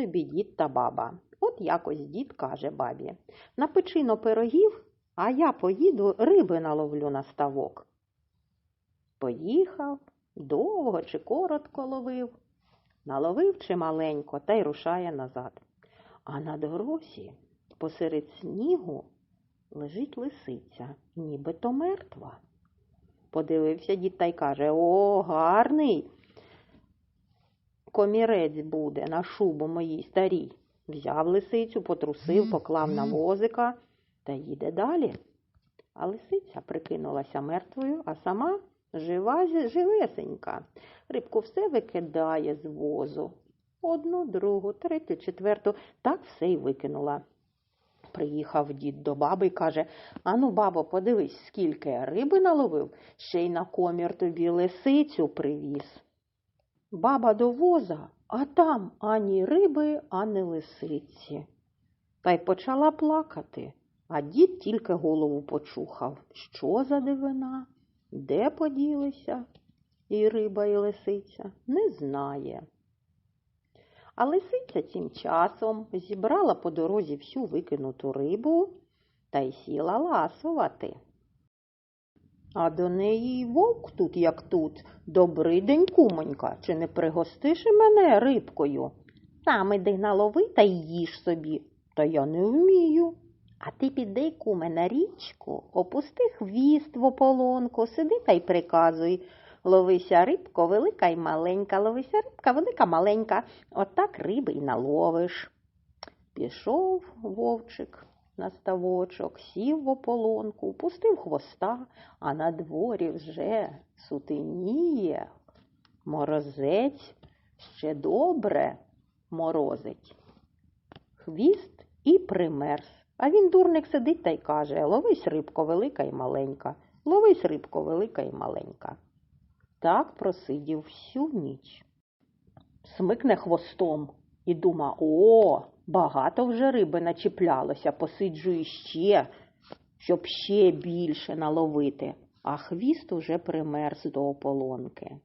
Собі дід та баба. От якось дід каже бабі Напечино пирогів, а я поїду риби наловлю на ставок. Поїхав, довго чи коротко ловив, наловив чималенько та й рушає назад. А на дорозі посеред снігу лежить лисиця, нібито мертва. Подивився дід та й каже О, гарний комірець буде на шубу моїй старій. Взяв лисицю, потрусив, поклав на возика та їде далі. А лисиця прикинулася мертвою, а сама жива, живесенька. Рибку все викидає з возу. Одну, другу, третю, четверту, так все й викинула. Приїхав дід до баби і каже Ану, бабо, подивись, скільки риби наловив, ще й на комір тобі лисицю привіз. Баба до воза, а там ані риби, ані лисиці. Та й почала плакати, а дід тільки голову почухав. Що за дивина? Де поділися? І риба, і лисиця не знає. А лисиця цим часом зібрала по дорозі всю викинуту рибу та й сіла ласувати. А до неї й вовк тут, як тут. Добрий день, кумонька, чи не пригостиш і мене рибкою? Сам іди налови та й їж собі. Та я не вмію. А ти піди, куме, на річку, опусти хвіст в ополонку, сиди та й приказуй. Ловися рибко, велика й маленька, ловися рибка, велика маленька. Отак риби й наловиш. Пішов вовчик на ставочок, сів в ополонку, пустив хвоста, а на дворі вже сутеніє. Морозець ще добре морозить. Хвіст і примерз. А він, дурник, сидить та й каже Ловись рибко велика і маленька, ловись рибко велика і маленька. Так просидів всю ніч. Смикне хвостом і дума о, багато вже риби начіплялося, посиджу іще, щоб ще більше наловити, а хвіст уже примерз до ополонки.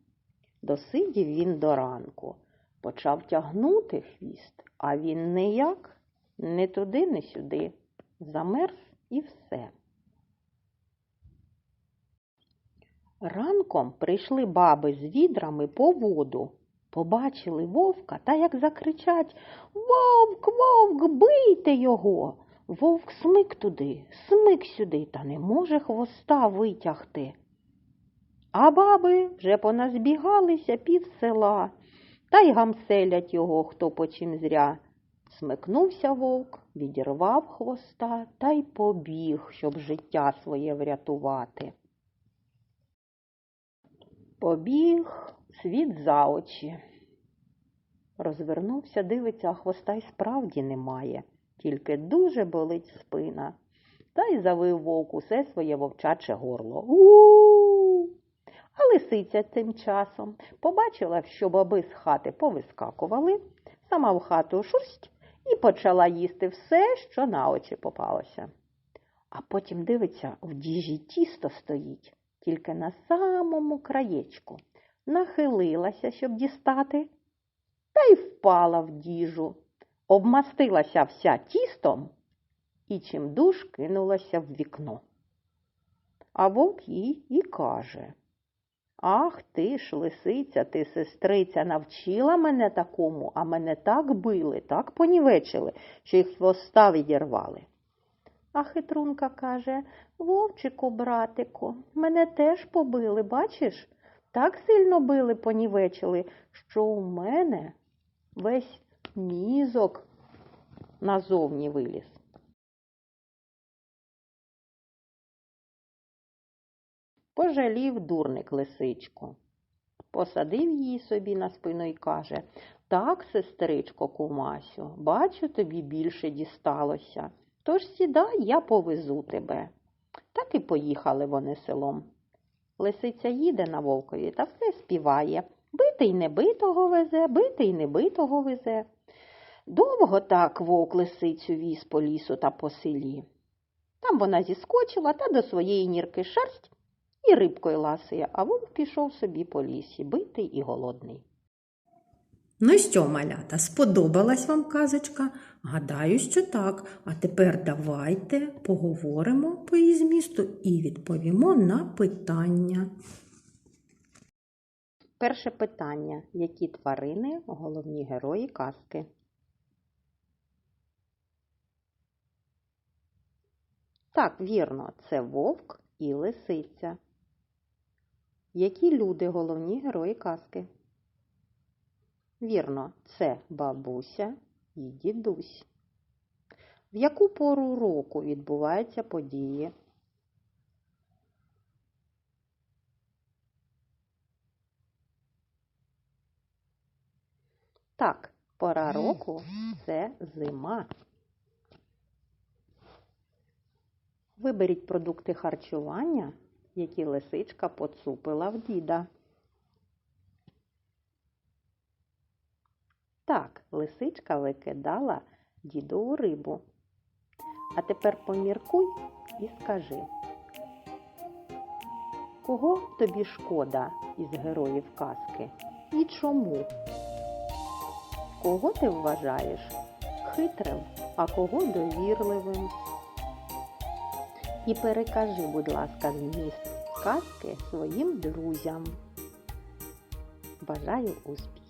Досидів він до ранку, почав тягнути хвіст, а він ніяк, не туди, не сюди, замерз і все. Ранком прийшли баби з відрами по воду. Побачили вовка та як закричать Вовк, вовк, бийте його. Вовк смик туди, смик сюди, та не може хвоста витягти. А баби вже поназбігалися пів села, та й гамселять його, хто по чим зря. Смикнувся вовк, відірвав хвоста та й побіг, щоб життя своє врятувати. Побіг світ за очі. Розвернувся, дивиться, а хвоста й справді немає, тільки дуже болить спина. Та й завив вовк усе своє вовчаче горло. У-у-у! А лисиця тим часом побачила, що баби з хати повискакували, сама в хату шурсть і почала їсти все, що на очі попалося. А потім дивиться, в діжі тісто стоїть, тільки на самому краєчку. Нахилилася, щоб дістати, та й впала в діжу, обмастилася вся тістом і чимдуж кинулася в вікно. А вовк їй і каже Ах ти ж, лисиця, ти, сестриця, навчила мене такому, а мене так били, так понівечили, що й хвоста відірвали. А хитрунка каже Вовчику, братику, мене теж побили, бачиш? Так сильно били, понівечили, що у мене весь мізок назовні виліз. Пожалів дурник лисичку. Посадив її собі на спину і каже Так, сестричко, кумасю, бачу, тобі більше дісталося. Тож сідай, я повезу тебе. Так і поїхали вони селом. Лисиця їде на вовкові та все співає. Битий небитого везе, битий небитого везе. Довго так вовк лисицю віз по лісу та по селі. Там вона зіскочила та до своєї нірки шерсть і рибкою ласує, а вовк пішов собі по лісі, битий і голодний. Ну що, малята, сподобалась вам казочка? Гадаю, що так. А тепер давайте поговоримо по її змісту і відповімо на питання. Перше питання. Які тварини головні герої казки? Так, вірно, це вовк і лисиця. Які люди головні герої казки? Вірно, це бабуся і дідусь. В яку пору року відбуваються події? Так, пора року це зима. Виберіть продукти харчування, які лисичка поцупила в діда. Так, лисичка викидала дідову рибу. А тепер поміркуй і скажи, кого тобі шкода із героїв казки і чому? Кого ти вважаєш хитрим, а кого довірливим? І перекажи, будь ласка, зміст казки своїм друзям. Бажаю успіхів!